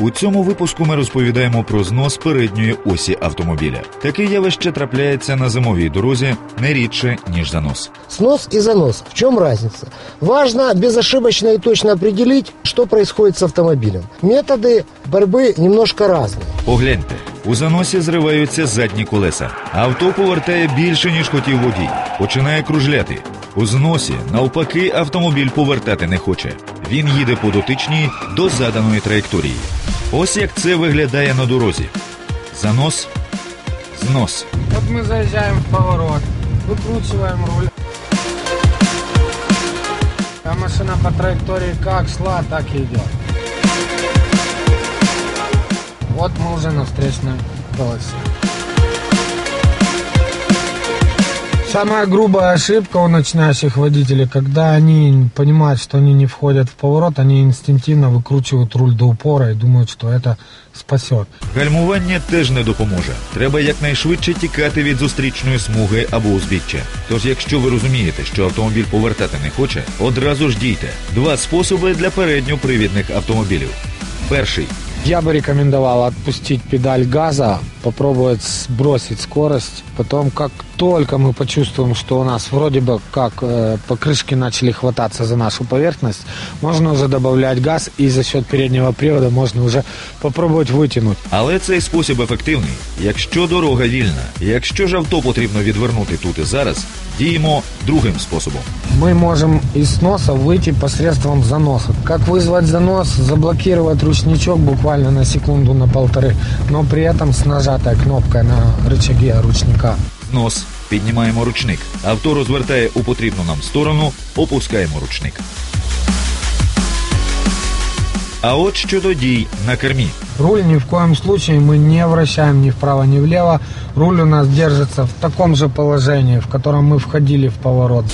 У цьому випуску ми розповідаємо про знос передньої осі автомобіля. Таке явище трапляється на зимовій дорозі не рідше ніж занос. Снос и занос. В чем разница? Важно безошибочно и точно определить, что происходит с автомобилем. Методы борьбы немножко разные. Погляньте, у заносі зриваються задні колеса. Авто повертає більше, ніж хотів водій. Починає кружляти. У зносі, навпаки, автомобіль повертати не хоче. Він їде по дотичній до заданої траєкторії. Ось як це виглядає на дорозі. Занос, знос. Вот мы заезжаем в поворот, выкручиваем руль. А машина по траектории как шла, так и идет. Вот мы уже на встречной полосе. Самая грубая ошибка у начинающих водителей, когда они понимают, что они не входят в поворот, они инстинктивно выкручивают руль до упора и думают, что это спасет. Гальмування теж не допоможе. Треба якнайшвидше тікати від зустрічної смуги або узбіччя. Тож, якщо ви розумієте, що автомобіль повертати не хоче, одразу ж дійте. Два способи для передньопривідних автомобілів. Перший Я бы рекомендовал отпустить педаль газа, попробовать сбросить скорость. Потом, как только мы почувствуем, что у нас вроде бы как э, покрышки начали хвататься за нашу поверхность, можно уже добавлять газ и за счет переднего привода можно уже попробовать вытянуть. Але цей спосіб ефективний, якщо дорога вільна. Якщо ж авто потрібно відвернути тут і зараз, діємо другим способом. Мы можем из сноса выйти посредством заноса. Как вызвать занос? Заблокировать ручничок буквально на секунду, на полторы, но при этом с нажатой кнопкой на рычаге ручника. Знос. Піднімаємо ручник. Авто розвертає у потрібну нам сторону, опускаємо ручник. А от щодо дій на кермі. Руль ни в коем случае мы не вращаем ни вправо, ни влево. Руль у нас держится в таком же положении, в котором мы входили в поворот.